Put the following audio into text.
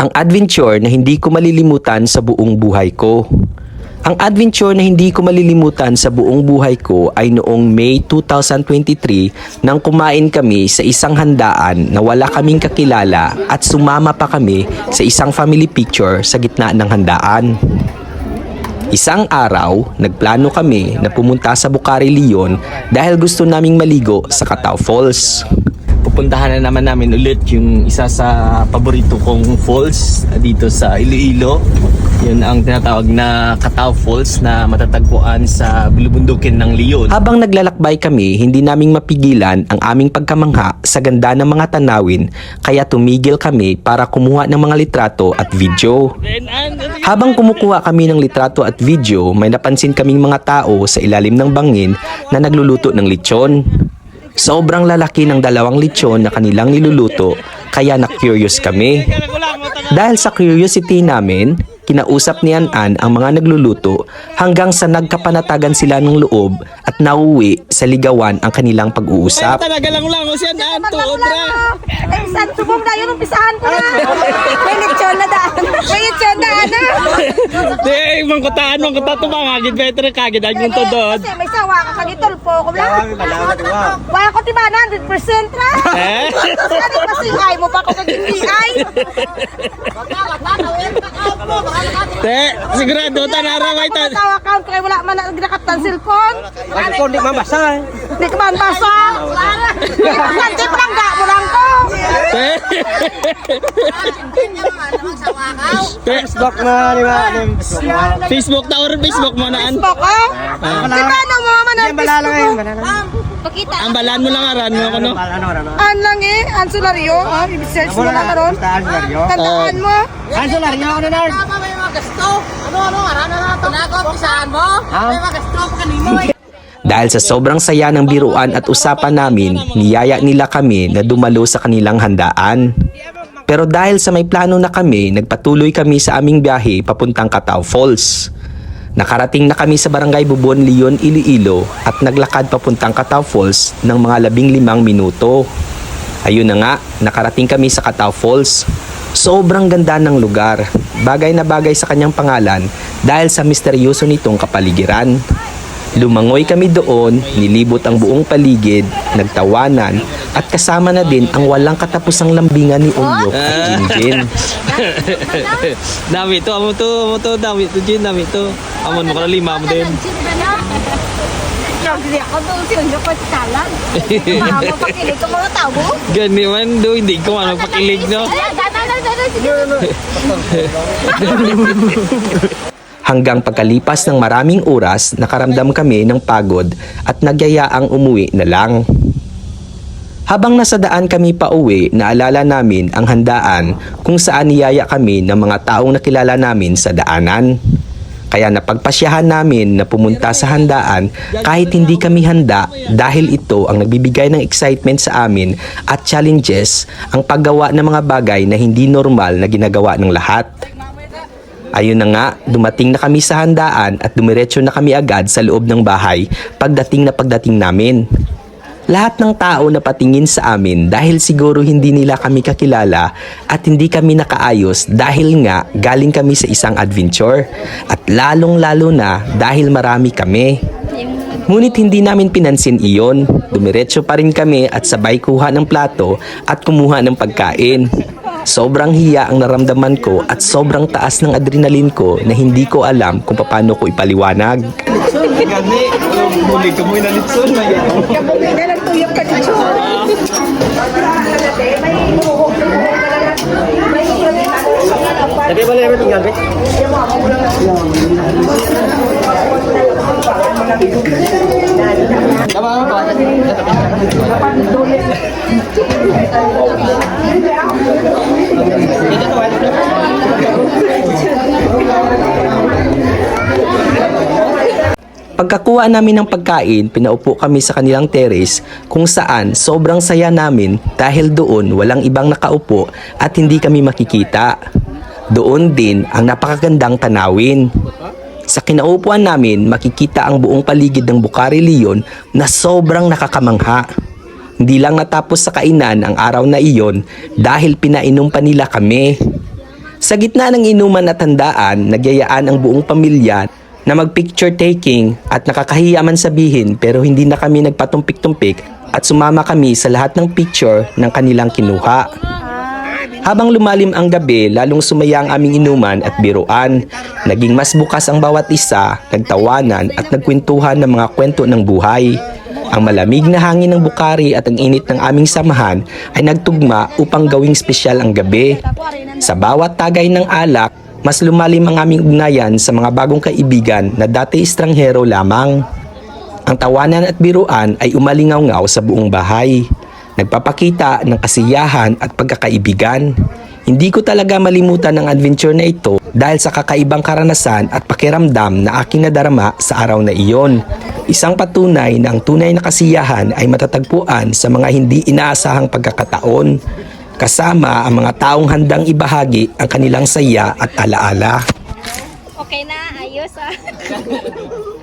Ang adventure na hindi ko malilimutan sa buong buhay ko. Ang adventure na hindi ko malilimutan sa buong buhay ko ay noong May 2023 nang kumain kami sa isang handaan na wala kaming kakilala at sumama pa kami sa isang family picture sa gitna ng handaan. Isang araw, nagplano kami na pumunta sa Bukari Leon dahil gusto naming maligo sa Catao Falls. Pupuntahan na naman namin ulit yung isa sa paborito kong falls dito sa Iloilo. Yun ang tinatawag na Catao Falls na matatagpuan sa Bilubundukin ng Leon. Habang naglalakbay kami, hindi naming mapigilan ang aming pagkamangha sa ganda ng mga tanawin kaya tumigil kami para kumuha ng mga litrato at video. Habang kumukuha kami ng litrato at video, may napansin kaming mga tao sa ilalim ng bangin na nagluluto ng lechon. Sobrang lalaki ng dalawang lechon na kanilang niluluto, kaya na-curious kami. Dahil sa curiosity namin, kinausap ni Anan ang mga nagluluto hanggang sa nagkapanatagan sila ng loob at nauwi sa ligawan ang kanilang pag-uusap. Talaga lang lang o siya naan to, obra. Ay, san subong na yun, umpisahan ko na. May lechon na daan. May lechon na na. Di, ibang kutaan mong kuta tumangagid, better kagid ang yung to doon. Kasi may sawa ka kagitol po. Kung lang. Wala ko tiba na, 100% ra. Eh? Ano pa ay mo pa ko kagitay? Te, sigurado tanara may ta. Sawa ka, kaya wala man nagnakat ng cellphone. Ako po, hindi mabasa eh. Hindi ka man basa. Hindi pa lang mo lang ko. Te. Te, Facebook na, di ba? Facebook na or Facebook mo naan. Facebook ka? Di ba ano mo man ang Facebook balala. Pakita. Ang balaan mo lang aran mo ano. Ano, ano? An lang eh, ang solaryo. Ah, i-search mo na karon. Mario? Tandaan mo. Saan sa Mario? Ano na? Dahil sa sobrang saya ng biruan at usapan namin, niyaya nila kami na dumalo sa kanilang handaan. Pero dahil sa may plano na kami, nagpatuloy kami sa aming biyahe papuntang Catao Falls. Nakarating na kami sa barangay Bubon, Leon, Iloilo at naglakad papuntang Catao Falls ng mga labing limang minuto. Ayun na nga, nakarating kami sa Catao Falls. Sobrang ganda ng lugar. Bagay na bagay sa kanyang pangalan dahil sa misteryoso nitong kapaligiran. Lumangoy kami doon, nilibot ang buong paligid, nagtawanan, at kasama na din ang walang katapusang lambingan ni Unyok at Jinjin. Dami to, amo to, amo to, dami to, Jin, dami to. Amon mo ka na lima mo din. Hindi ako doon siya yung pagkalan. Mahama pakilig ko mga tao. Gani man do, hindi ko ano pakilig no. Ay, dada, dada, dada. Hanggang pagkalipas ng maraming oras, nakaramdam kami ng pagod at nagyayaang umuwi na lang. Habang nasa daan kami pa uwi, naalala namin ang handaan kung saan niyaya kami ng mga taong nakilala namin sa daanan. Kaya napagpasyahan namin na pumunta sa handaan kahit hindi kami handa dahil ito ang nagbibigay ng excitement sa amin at challenges ang paggawa ng mga bagay na hindi normal na ginagawa ng lahat. Ayun na nga, dumating na kami sa handaan at dumiretso na kami agad sa loob ng bahay pagdating na pagdating namin. Lahat ng tao na patingin sa amin dahil siguro hindi nila kami kakilala at hindi kami nakaayos dahil nga galing kami sa isang adventure at lalong lalo na dahil marami kami. Ngunit hindi namin pinansin iyon. Dumiretso pa rin kami at sabay kuha ng plato at kumuha ng pagkain. Sobrang hiya ang naramdaman ko at sobrang taas ng adrenalin ko na hindi ko alam kung paano ko ipaliwanag. Gani, muli ka mo inalitson na yan. Sabi ba lang yung gabi? Pagkakuha namin ng pagkain, pinaupo kami sa kanilang terrace kung saan sobrang saya namin dahil doon walang ibang nakaupo at hindi kami makikita. Doon din ang napakagandang tanawin. Sa kinaupuan namin, makikita ang buong paligid ng Bukari Leon na sobrang nakakamangha. Hindi lang natapos sa kainan ang araw na iyon dahil pinainom pa nila kami. Sa gitna ng inuman at handaan, nagyayaan ang buong pamilya na mag-picture taking at nakakahiya man sabihin pero hindi na kami nagpatumpik-tumpik at sumama kami sa lahat ng picture ng kanilang kinuha. Habang lumalim ang gabi, lalong sumaya ang aming inuman at biruan. Naging mas bukas ang bawat isa, nagtawanan at nagkwentuhan ng mga kwento ng buhay. Ang malamig na hangin ng bukari at ang init ng aming samahan ay nagtugma upang gawing espesyal ang gabi. Sa bawat tagay ng alak, mas lumalim ang aming ugnayan sa mga bagong kaibigan na dati estranghero lamang. Ang tawanan at biruan ay umalingaw sa buong bahay. Nagpapakita ng kasiyahan at pagkakaibigan. Hindi ko talaga malimutan ang adventure na ito dahil sa kakaibang karanasan at pakiramdam na aking nadarama sa araw na iyon. Isang patunay na ang tunay na kasiyahan ay matatagpuan sa mga hindi inaasahang pagkakataon kasama ang mga taong handang ibahagi ang kanilang saya at alaala. Okay na, ayos ah.